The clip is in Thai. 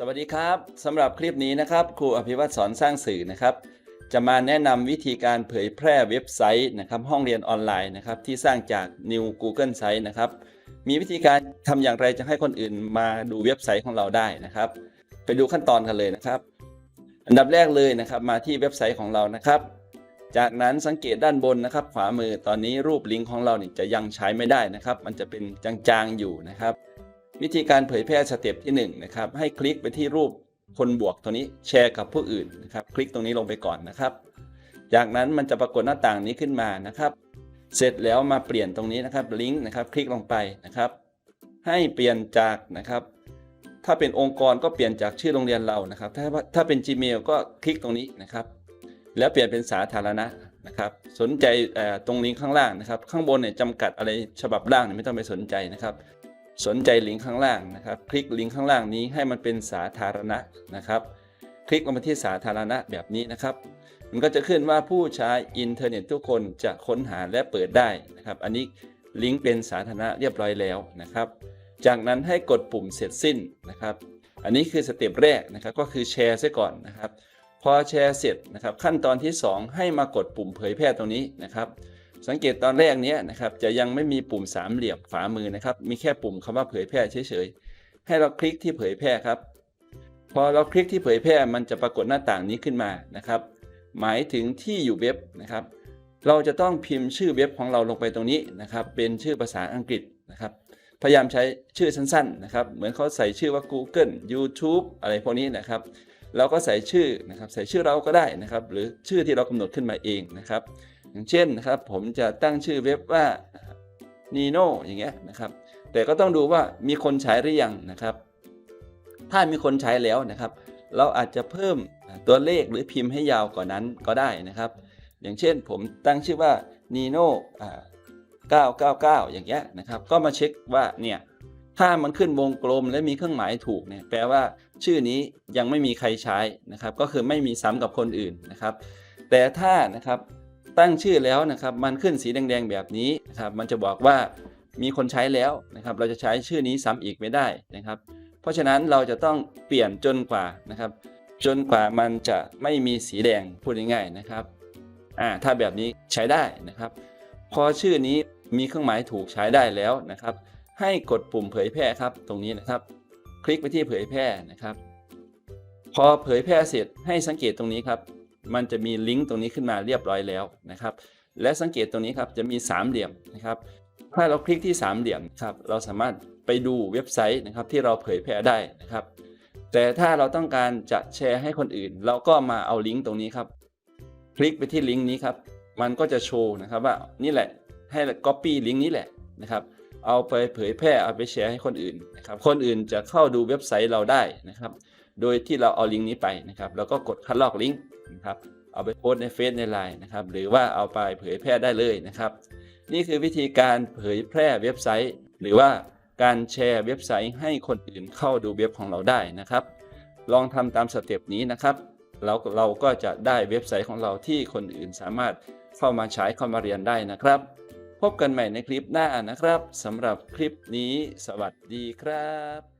สวัสดีครับสำหรับคลิปนี้นะครับ ครูอภิวัตรสอนสร้างสื่อนะครับ จะมาแนะนำวิธีการเผยแพร่เว็บไซต์นะครับ ห้องเรียนออนไลน์นะครับ ที่สร้างจาก New Google Site นะครับ มีวิธีการทำอย่างไรจะให้คนอื่นมาดูเว็บไซต์ของเราได้นะครับ ไปดูขั้นตอนกันเลยนะครับ อันดับแรกเลยนะครับ มาที่เว็บไซต์ของเรานะครับ จากนั้นสังเกตด้านบนนะครับ ขวามือตอนนี้รูปลิงก์ของเราเนี่ยจะยังใช้ไม่ได้นะครับ มันจะเป็นจางๆอยู่นะครับ วิธีการเผยแพร่สเต็ปที่1นงนะครับให้คลิกไปที่รูปคนบวกตัวนี้แชร์กับผู้อื่นนะครับ คลิกตรงนี้ลงไปก่อนนะครับ จากนั้นมันจะปรากฏหน้าต่างนี้ขึ้นมานะครับ เสร็จแล้วมาเปลี่ยนตรงนี้นะครับลิงก์นะครับ คลิกลงไปนะครับ ให้เปลี่ยนจากนะครับ ถ้าเป็นองค์กรก็เปลี่ยนจากชื่อโรงเรียนเรานะครับ ถ้าถ้าเป็น Gmail ก็คลิกตรงนี้นะครับ แล้วเปลี่ยนเป็นสาธารณะนะครับ สนใจตรงลิงก์ข้างล่างนะครับ ข้างบนเนี่ยจำกัดอะไรฉบับล่างเนี่ยไม่ต้องไปสนใจนะครับ สนใจลิงก์ข้างล่างนะครับ คลิกลิงก์ข้างล่างนี้ให้มันเป็นสาธารณะนะครับ คลิกลงมาที่สาธารณะแบบนี้นะครับ มันก็จะขึ้นว่าผู้ใช้อินเทอร์เน็ตทุกคนจะค้นหาและเปิดได้นะครับ อันนี้ลิงก์เป็นสาธารณะเรียบร้อยแล้วนะครับ จากนั้นให้กดปุ่มเสร็จสิ้นนะครับ อันนี้คือสเต็ปแรกนะครับก็คือแชร์ซะก่อนนะครับ พอแชร์เสร็จนะครับ ขั้นตอนที่ 2 ให้มากดปุ่มเผยแพร่ตรงนี้นะครับ สังเกตตอนแรกเนี้ยนะครับจะยังไม่มีปุ่มสามเหลี่ยมฝามือนะครับ มีแค่ปุ่มคำว่าเผยแพร่เฉยๆ ให้เราคลิกที่เผยแพร่ครับ พอเราคลิกที่เผยแพร่มันจะปรากฏหน้าต่างนี้ขึ้นมานะครับ หมายถึงที่อยู่เว็บนะครับ เราจะต้องพิมพ์ชื่อเว็บของเราลงไปตรงนี้นะครับ เป็นชื่อภาษาอังกฤษนะครับ พยายามใช้ชื่อสั้นๆนะครับ เหมือนเขาใส่ชื่อว่า Google YouTube อะไรพวกนี้นะครับเราก็ใส่ชื่อนะครับ ใส่ชื่อเราก็ได้นะครับ หรือชื่อที่เรากำหนดขึ้นมาเองนะครับ อย่างเช่นนะครับผมจะตั้งชื่อเว็บว่า Nino อย่างเงี้ยนะครับ แต่ก็ต้องดูว่ามีคนใช้หรือยังนะครับ ถ้ามีคนใช้แล้วนะครับ เราอาจจะเพิ่มตัวเลขหรือพิมพ์ให้ยาวกว่านั้นก็ได้นะครับ อย่างเช่นผมตั้งชื่อว่า Nino อ่า999 อย่างเงี้ยนะครับ ก็มาเช็คว่าเนี่ยถ้ามันขึ้นวงกลมและมีเครื่องหมายถูกเนี่ยแปลว่าชื่อนี้ยังไม่มีใครใช้นะครับ ก็คือไม่มีซ้ำกับคนอื่นนะครับ แต่ถ้านะครับ ตั้งชื่อแล้วนะครับ มันขึ้นสีแดงๆแบบนี้นะครับ มันจะบอกว่ามีคนใช้แล้วนะครับ เราจะใช้ชื่อนี้ซ้ำอีกไม่ได้นะครับ เพราะฉะนั้นเราจะต้องเปลี่ยนจนกว่านะครับ จนกว่ามันจะไม่มีสีแดงพูดง่ายๆนะครับอ่าถ้าแบบนี้ใช้ได้นะครับ พอชื่อนี้มีเครื่องหมายถูกใช้ได้แล้วนะครับ ให้กดปุ่มเผยแพร่ครับ ตรงนี้นะครับ คลิกไปที่เผยแพร่นะครับ พอเผยแพร่เสร็จให้สังเกตตรงนี้ครับ มันจะมีลิงก์ตรงนี้ขึ้นมาเรียบร้อยแล้วนะครับ และสังเกตตรงนี้ครับจะมีสามเหลี่ยมนะครับถ้าเราคลิกที่สามเหลี่ยมครับเราสามารถไปดูเว็บไซต์นะครับที่เราเผยแพร่ได้นะครับ แต่ถ้าเราต้องการจะแชร์ให้คนอื่น เราก็มาเอาลิงก์ตรงนี้ครับ คลิกไปที่ลิงก์นี้ครับ มันก็จะโชว์นะครับว่านี่แหละให้ Copy ลิงก์นี้แหละนะครับ เอาไปเผยแพร่เอาไปแชร์ให้คนอื่นนะครับ คนอื่นจะเข้าดูเว็บไซต์เราได้นะครับ โดยที่เราเอาลิงก์นี้ไปนะครับแล้วก็กดคัดลอกลิงก์นะครับเอาไปโพสในเฟซในไลน์นะครับหรือว่าเอาไปเผยแพร่ได้เลยนะครับ นี่คือวิธีการเผยแพร่เว็บไซต์ หรือว่าการแชร์เว็บไซต์ให้คนอื่นเข้าดูเว็บของเราได้นะครับ ลองทำตามสเต็ปนี้นะครับแล้วเราก็จะได้เว็บไซต์ของเราที่คนอื่นสามารถเข้ามาใช้เข้ามาเรียนได้นะครับ พบกันใหม่ในคลิปหน้านะครับสำหรับคลิปนี้ สวัสดีครับ